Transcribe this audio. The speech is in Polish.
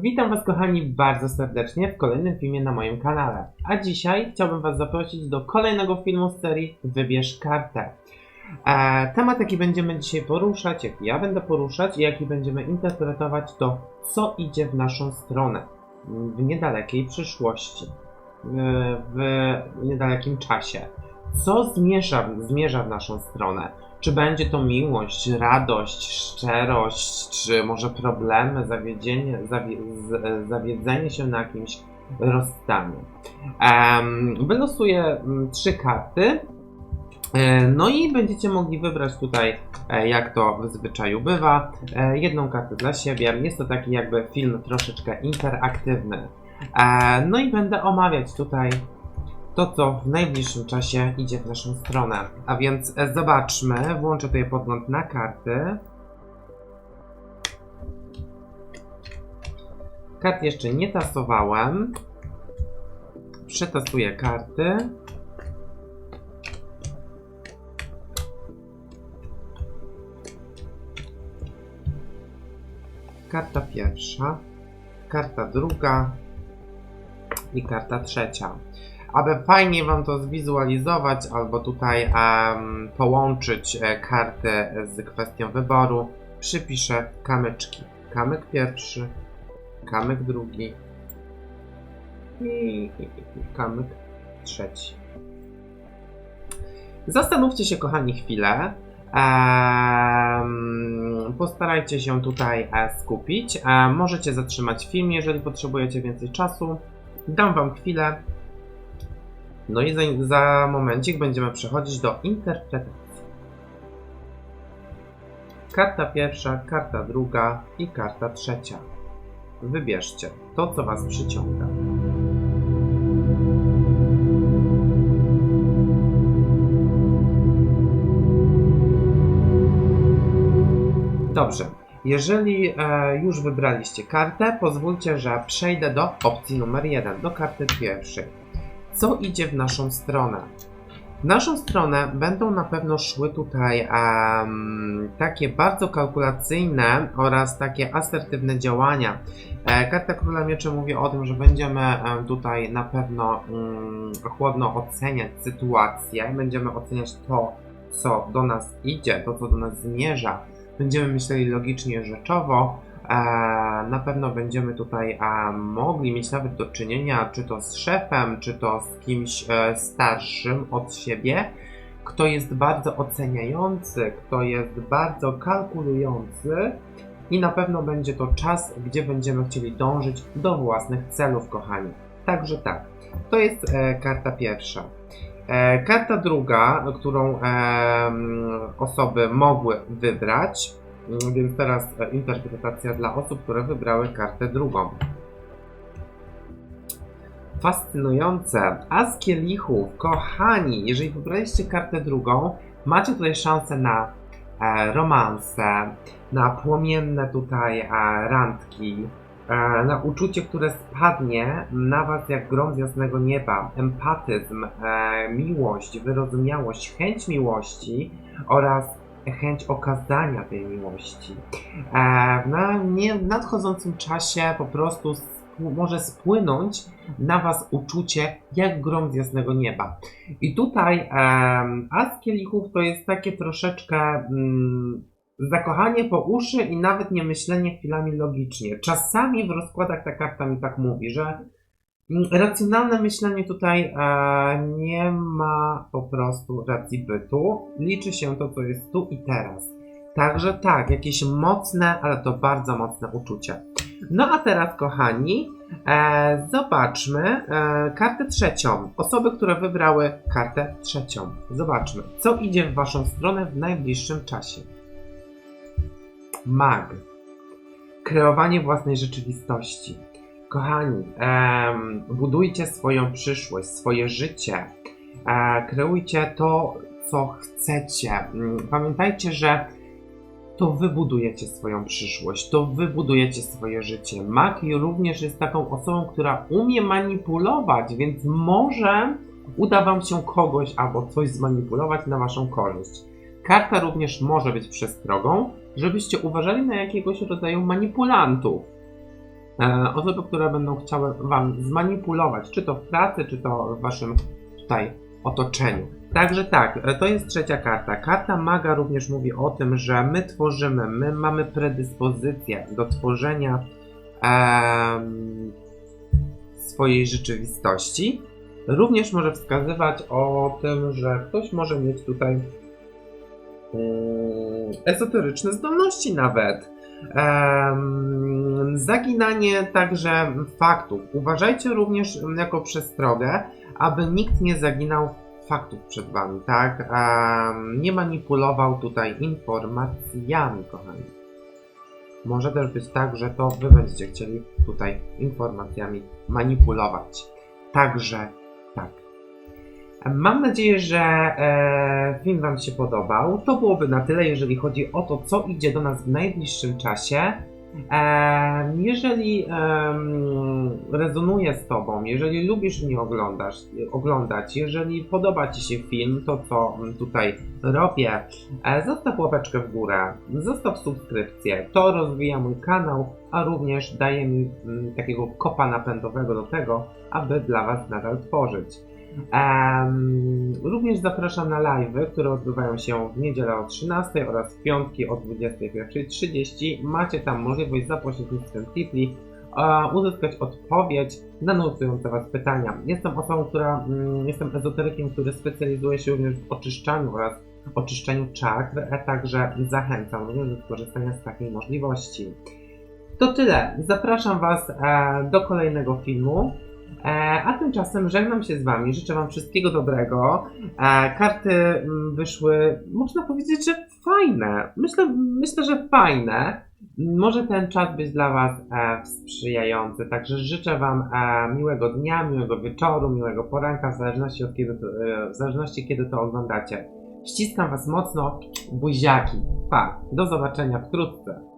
Witam Was kochani bardzo serdecznie w kolejnym filmie na moim kanale. A dzisiaj chciałbym Was zaprosić do kolejnego filmu z serii Wybierz kartę. E, temat jaki będziemy dzisiaj poruszać, jaki ja będę poruszać i jaki będziemy interpretować to co idzie w naszą stronę w niedalekiej przyszłości, w, w niedalekim czasie. Co zmierza, zmierza w naszą stronę? Czy będzie to miłość, radość, szczerość, czy może problemy, zawiedzenie, zawie, z, zawiedzenie się na jakimś rozstaniu? Um, wylosuję mm, trzy karty. E, No i będziecie mogli wybrać tutaj, e, jak to w zwyczaju bywa, e, jedną kartę dla siebie. Jest to taki jakby film troszeczkę interaktywny. E, No i będę omawiać tutaj to, co w najbliższym czasie idzie w naszą stronę. A więc e, zobaczmy, włączę tutaj podgląd na karty. Kart jeszcze nie tasowałem. Przetasuję karty. Karta pierwsza, karta druga i karta trzecia. Aby fajnie Wam to zwizualizować, albo tutaj em, połączyć e, karty z kwestią wyboru, przypiszę kamyczki. Kamyk pierwszy, kamyk drugi i, kamyk trzeci. Zastanówcie się, kochani, chwilę. Em, postarajcie się tutaj e, skupić. E, możecie zatrzymać film, jeżeli potrzebujecie więcej czasu. Dam Wam chwilę. No i za, za momencik będziemy przechodzić do interpretacji. Karta pierwsza, karta druga i karta trzecia. Wybierzcie to, co Was przyciąga. Dobrze. Jeżeli e, już wybraliście kartę, pozwólcie, że przejdę do opcji numer jeden, do karty pierwszej co idzie w naszą stronę. W naszą stronę będą na pewno szły tutaj em, takie bardzo kalkulacyjne oraz takie asertywne działania. E, karta Króla Mieczy mówi o tym, że będziemy em, tutaj na pewno mm, chłodno oceniać sytuację, będziemy oceniać to, co do nas idzie, to, co do nas zmierza. Będziemy myśleli logicznie, rzeczowo, na pewno będziemy tutaj e, mogli mieć nawet do czynienia, czy to z szefem, czy to z kimś e, starszym od siebie, kto jest bardzo oceniający, kto jest bardzo kalkulujący i na pewno będzie to czas, gdzie będziemy chcieli dążyć do własnych celów, kochani. Także tak, to jest e, karta pierwsza. E, karta druga, którą e, osoby mogły wybrać, Więc teraz e, interpretacja dla osób, które wybrały kartę drugą. Fascynujące. As kielichów, kochani, jeżeli wybraliście kartę drugą, macie tutaj szansę na e, romanse, na płomienne tutaj e, randki, e, na uczucie, które spadnie na was jak grom z jasnego nieba, empatyzm, e, miłość, wyrozumiałość, chęć miłości oraz chęć okazania tej miłości. E, na nie, w nadchodzącym czasie po prostu może spłynąć na Was uczucie jak grom z jasnego nieba. I tutaj em, As Kielichów to jest takie troszeczkę mm, zakochanie po uszy i nawet nie myślenie chwilami logicznie. Czasami w rozkładach ta karta mi tak mówi, że Racjonalne myślenie tutaj e, nie ma po prostu racji bytu. Liczy się to, co jest tu i teraz. Także tak, jakieś mocne, ale to bardzo mocne uczucie. No a teraz, kochani, e, zobaczmy e, kartę trzecią. Osoby, które wybrały kartę trzecią. Zobaczmy, co idzie w Waszą stronę w najbliższym czasie. Mag. Kreowanie własnej rzeczywistości. Kochani, budujcie swoją przyszłość, swoje życie. E, kreujcie to, co chcecie. Mm, Pamiętajcie, że to wy budujecie swoją przyszłość, to wy budujecie swoje życie. Maki również jest taką osobą, która umie manipulować, więc może uda wam się kogoś albo coś zmanipulować na waszą korzyść. Karta również może być przestrogą, żebyście uważali na jakiegoś rodzaju manipulantów. E, osoby, które będą chciały Wam zmanipulować, czy to w pracy, czy to w Waszym tutaj otoczeniu. Także tak, e, to jest trzecia karta. Karta maga również mówi o tym, że my tworzymy, my mamy predyspozycję do tworzenia swojej rzeczywistości. Również może wskazywać o tym, że ktoś może mieć tutaj mm, ezoteryczne zdolności nawet. Zaginanie także faktów. Uważajcie również jako przestrogę, aby nikt nie zaginał faktów przed wami, tak? Nie manipulował tutaj informacjami, kochani. Może też być tak, że to wy będziecie chcieli tutaj informacjami manipulować. Także tak. Mam nadzieję, że e, film Wam się podobał. To byłoby na tyle, jeżeli chodzi o to, co idzie do nas w najbliższym czasie. E, jeżeli rezonuje z Tobą, jeżeli lubisz mnie oglądasz, oglądać, jeżeli podoba Ci się film, to co tutaj robię, e, zostaw łapeczkę w górę, zostaw subskrypcję. To rozwija mój kanał, a również daje mi mm, takiego kopa napędowego do tego, aby dla Was nadal tworzyć. Również zapraszam na live'y, które odbywają się w niedzielę o 13 oraz w piątki o 21.30. Macie tam możliwość za pośrednictwem Tipli uzyskać odpowiedź na nurtujące Was pytania. Jestem osobą, która, mm, jestem ezoterykiem, który specjalizuje się również w oczyszczaniu oraz oczyszczeniu czakr, a także zachęcam również do skorzystania z takiej możliwości. To tyle. Zapraszam Was e, do kolejnego filmu. E, a tymczasem żegnam się z Wami. Życzę Wam wszystkiego dobrego. E, karty mm, wyszły, można powiedzieć, że fajne. Myślę, myślę że fajne. Może ten czas być dla Was e, sprzyjający. Także życzę Wam miłego dnia, miłego wieczoru, miłego poranka, w zależności, od kiedy to, w zależności kiedy to oglądacie. Ściskam Was mocno. Buziaki. Pa. Do zobaczenia wkrótce.